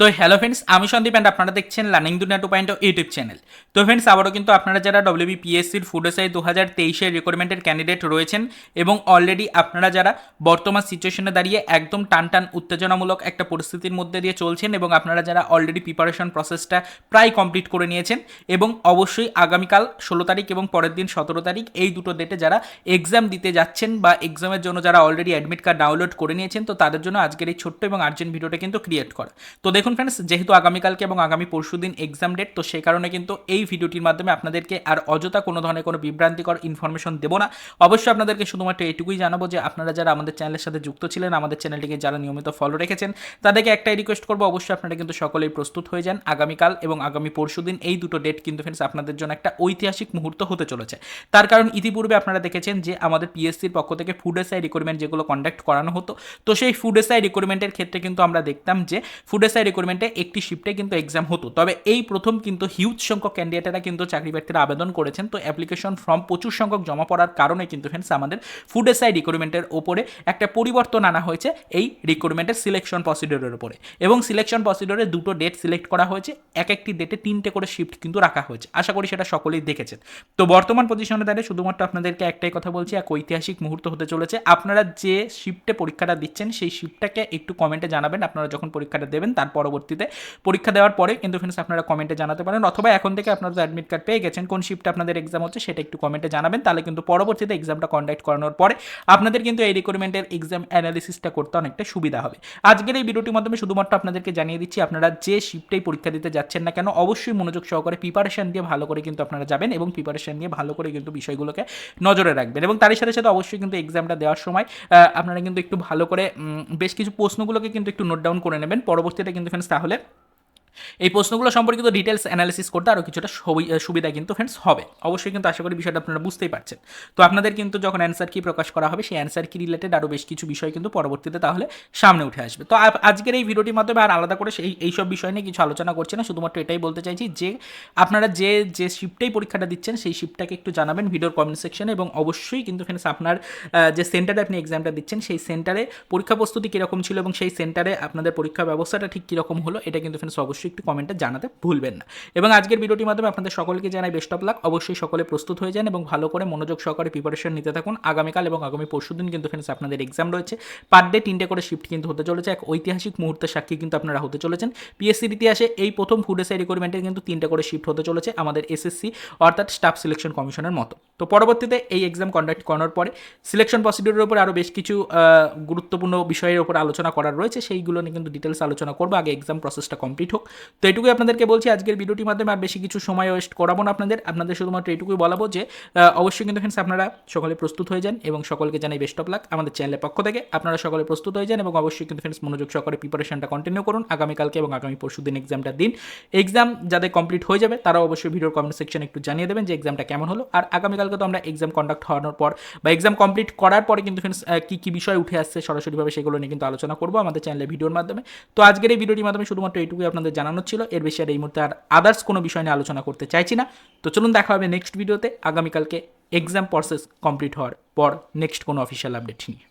তো hello friends আমি Sandeep and আপনারা দেখছেন learning Duniya two point YouTube channel তো ফ্রেন্ডস আবারও কিন্তু আপনারা যারা ডব্লিউবিপিএসসির ফুড এসআই দু হাজার তেইশের রিক্রুটমেন্টের ক্যান্ডিডেট রয়েছেন এবং অলরেডি আপনারা যারা বর্তমান সিচুয়েশনে দাঁড়িয়ে একদম টান টান উত্তেজনামূলক একটা পরিস্থিতির মধ্যে দিয়ে চলছেন এবং আপনারা যারা অলরেডি প্রিপারেশন প্রসেসটা প্রায় কমপ্লিট করে নিয়েছেন এবং অবশ্যই আগামীকাল ষোলো তারিখ এবং পরের দিন সতেরো তারিখ এই দুটো ডেটে যারা এক্সাম দিতে যাচ্ছেন বা এক্সামের জন্য যারা অলরেডি অ্যাডমিট কার্ড ডাউনলোড করে নিয়েছেন, তো তাদের জন্য আজকের এই ছোট্ট এবং আর্জেন্ট ভিডিওটা কিন্তু ক্রিয়েট করা। তো দেখুন ফ্রেন্ডস যেহেতু আগামীকালকে এবং আগামী পরশু দিন এক্সাম ডেট তো সেই কারণে কিন্তু এই ভিডিওটির মাধ্যমে আপনাদেরকে আর অযথা কোনো ধরনের কোনো বিভ্রান্তিকর ইনফরমেশন দেবো না। অবশ্যই আপনাদেরকে শুধুমাত্র এটুকুই জানাব যে আপনারা যারা আমাদের চ্যানেলের সাথে যুক্ত ছিলেন, আমাদের চ্যানেলটিকে যারা নিয়মিত ফলো রেখেছেন, তাদেরকে একটাই রিকোয়েস্ট করব, অবশ্যই আপনারা কিন্তু সকলেই প্রস্তুত হয়ে যান আগামীকাল এবং আগামী পরশু দিন এই দুটো ডেট কিন্তু ফ্রেন্ডস আপনাদের জন্য একটা ঐতিহাসিক মুহূর্ত হতে চলেছে। তার কারণ ইতিপূর্বে আপনারা দেখেছেন যে আমাদের পিএসসির পক্ষ থেকে ফুড এসআই রিক্রুটমেন্ট যেগুলো কন্ডাক্ট করানো হতো, তো সেই ফুড এসআই রিক্রুটমেন্টের ক্ষেত্রে কিন্তু আমরা দেখতাম যে ফুড এসআই রিক্রুটমেন্টে একটি শিফটে কিন্তু এক্সাম হতো। তবে এই প্রথম কিন্তু হিউজ সংখ্যক ক্যান্ডিডেটেরা কিন্তু চাকরি প্রার্থীরা আবেদন করেছেন। তো অ্যাপ্লিকেশন ফর্ম প্রচুর সংখ্যক জমা পড়ার কারণে কিন্তু ফ্রেন্ডস আমাদের ফুড এসআই রিক্রুটমেন্টের ওপরে একটা পরিবর্তন আনা হয়েছে এই রিক্রুটমেন্টের সিলেকশন প্রসিডিওরের উপরে। এবং সিলেকশন প্রসিডিওরে দুটো ডেট সিলেক্ট করা হয়েছে। এক একটি ডেটে তিনটে করে শিফট কিন্তু রাখা হয়েছে। আশা করি সেটা সকলেই দেখেছেন। তো বর্তমান পজিশনে দাঁড়িয়ে শুধুমাত্র আপনাদেরকে একটাই কথা বলছি, এক ঐতিহাসিক মুহূর্ত হতে চলেছে। আপনারা যে শিফটে পরীক্ষাটা দিচ্ছেন, সেই শিফটটাকে একটু কমেন্টে জানাবেন। আপনারা যখন পরীক্ষাটা দেবেন তার পরবর্তীতে। পরীক্ষা দেওয়ার পরে কিন্তু ফ্রেন্ডস আপনারা কমেন্টে জানাতে পারেন অথবা এখন থেকে আপনারা অ্যাডমিট কার্ড পেয়ে গেছেন, কোন শিফটে আপনাদের এক্সাম হচ্ছে সেটা একটু কমেন্টে জানাবেন। তাহলে কিন্তু পরবর্তীতে এক্সামটা কন্ডাক্ট করানোর পরে আপনাদের কিন্তু এই রিক্রুটমেন্টের এক্সাম অ্যানালিসিসটা করতে অনেকটা সুবিধা হবে। আজকের এই ভিডিওটির মাধ্যমে শুধুমাত্র আপনাদেরকে জানিয়ে দিচ্ছি, আপনারা যে শিফটেই পরীক্ষা দিতে যাচ্ছেন না কেন, অবশ্যই মনোযোগ সহকারে প্রিপারেশন দিয়ে ভালো করে কিন্তু আপনারা যাবেন এবং প্রিপারেশন নিয়ে ভালো করে কিন্তু বিষয়গুলোকে নজরে রাখবেন এবং তারই সাথে সাথে অবশ্যই কিন্তু এক্সামটা দেওয়ার সময় আপনারা কিন্তু একটু ভালো করে বেশ কিছু প্রশ্নগুলোকে কিন্তু একটু নোট ডাউন করে নেবেন। পরবর্তীতে কিন্তু ফ্রেন্ডস তাহলে এই প্রশ্নগুলো সম্পর্কিত ডিটেলস অ্যানালিসিস করতে আরও কিছুটা সুবিধা কিন্তু ফ্রেন্ডস হবে। অবশ্যই কিন্তু আশা করি বিষয়টা আপনারা বুঝতেই পারছেন। তো আপনাদের কিন্তু যখন অ্যান্সার কি প্রকাশ করা হবে, সেই অ্যান্সার কি রিলেটেড আরও বেশ কিছু বিষয় কিন্তু পরবর্তীতে তাহলে সামনে উঠে আসবে। তো আজকের এই ভিডিওটির মাধ্যমে আর আলাদা করে সেই, এইসব বিষয় নিয়ে কিছু আলোচনা করছি না, শুধুমাত্র এটাই বলতে চাইছি যে, আপনারা যে যে শিফটেই পরীক্ষাটা দিচ্ছেন, সেই শিফটটাকে একটু জানাবেন ভিডিওর কমেন্ট সেকশনে এবং অবশ্যই কিন্তু ফ্রেন্ডস আপনার যে সেন্টারে আপনি এক্সামটা দিচ্ছেন, সেই সেন্টারে পরীক্ষা প্রস্তুতি কীরকম ছিল এবং সেই সেন্টারে আপনাদের পরীক্ষা ব্যবস্থাটা ঠিক কীরকম হলো, এটা কিন্তু ফ্রেন্ডস অবশ্যই একটু কমেন্টে জানাতে ভুলবেন না। এবং আজকের ভিডিওটির মাধ্যমে আপনাদের সকলকে জানাই বেস্ট অফ লাক অবশ্যই সকলে প্রস্তুত হয়ে যান এবং ভালো করে মনোযোগ সহকারে প্রিপারেশন নিতে থাকুন। আগামীকাল এবং আগামী পরশু দিন কিন্তু ফ্রেন্ডস আপনাদের এক্সাম রয়েছে। পার ডে তিনটে করে শিফট কিন্তু হতে চলেছে। এক ঐতিহাসিক মুহূর্তের সাক্ষী কিন্তু আপনারা হতে চলেছেন। পিএসসির ইতিহাসে এই প্রথম ফুড এসআই রিক্রুটমেন্টের কিন্তু তিনটে করে শিফট হতে চলেছে আমাদের এসএসসি অর্থাৎ স্টাফ সিলেকশন কমিশনের মতো। তো পরবর্তীতে এই এক্সাম কন্ডাক্ট করানোর পরে সিলেকশন প্রসিডিউরের উপর আরও বেশ কিছু গুরুত্বপূর্ণ বিষয়ের উপর আলোচনা করার রয়েছে। সেইগুলো নিয়ে কিন্তু ডিটেলস আলোচনা করব। আগে এক্সাম প্রসেসটা কমপ্লিট হোক। তো এটুকুই আপনাদেরকে বলছি, আজকের ভিডিওটির মাধ্যমে আর বেশি কিছু সময় ওয়েস্ট করাবো না আপনাদের। আপনাদের শুধুমাত্র এটুকুই বলাবো যে অবশ্যই কিন্তু ফ্রেন্ডস আপনারা সকলে প্রস্তুত হয়ে যান এবং সকলকে জানাই বেস্ট অফ লাক আমাদের চ্যানেলের পক্ষ থেকে। আপনারা সকলে প্রস্তুত হয়ে যান এবং অবশ্যই কিন্তু ফ্রেন্ডস মনোযোগ সহকারে প্রিপারেশনটা কন্টিনিউ করুন। আগামীকালকে এবং আগামী পরশু দিন এক্সামটা দিন। এক্সাম যাদের কমপ্লিট হয়ে যাবে, তারাও অবশ্যই ভিডিওর কমেন্ট সেকশনে একটু জানিয়ে দেবেন যে এক্সামটা কেমন হলো। আর আগামীকালকে তো আমরা এক্সাম কন্ডাক্ট হওয়ানোর পর বা এক্সাম কমপ্লিট করার পরে কিন্তু ফ্রেন্ডস কী কী বিষয় উঠে আসছে সরাসরিভাবে সেগুলো নিয়ে কিন্তু আলোচনা করব আমাদের চ্যানেলের ভিডিওর মাধ্যমে। তো আজকের এই ভিডিওটির মাধ্যমে শুধুমাত্র এইটুকুই আপনাদের জানানো ছিল। এর বেশি আর এই মুহূর্তে আর আদার্স কোনো বিষয় নিয়ে আলোচনা করতে চাইছি না। তো চলুন দেখা হবে নেক্সট ভিডিওতে আগামীকালকে এক্সাম প্রসেস কমপ্লিট হওয়ার পর নেক্সট কোনো অফিসিয়াল আপডেট নিয়ে।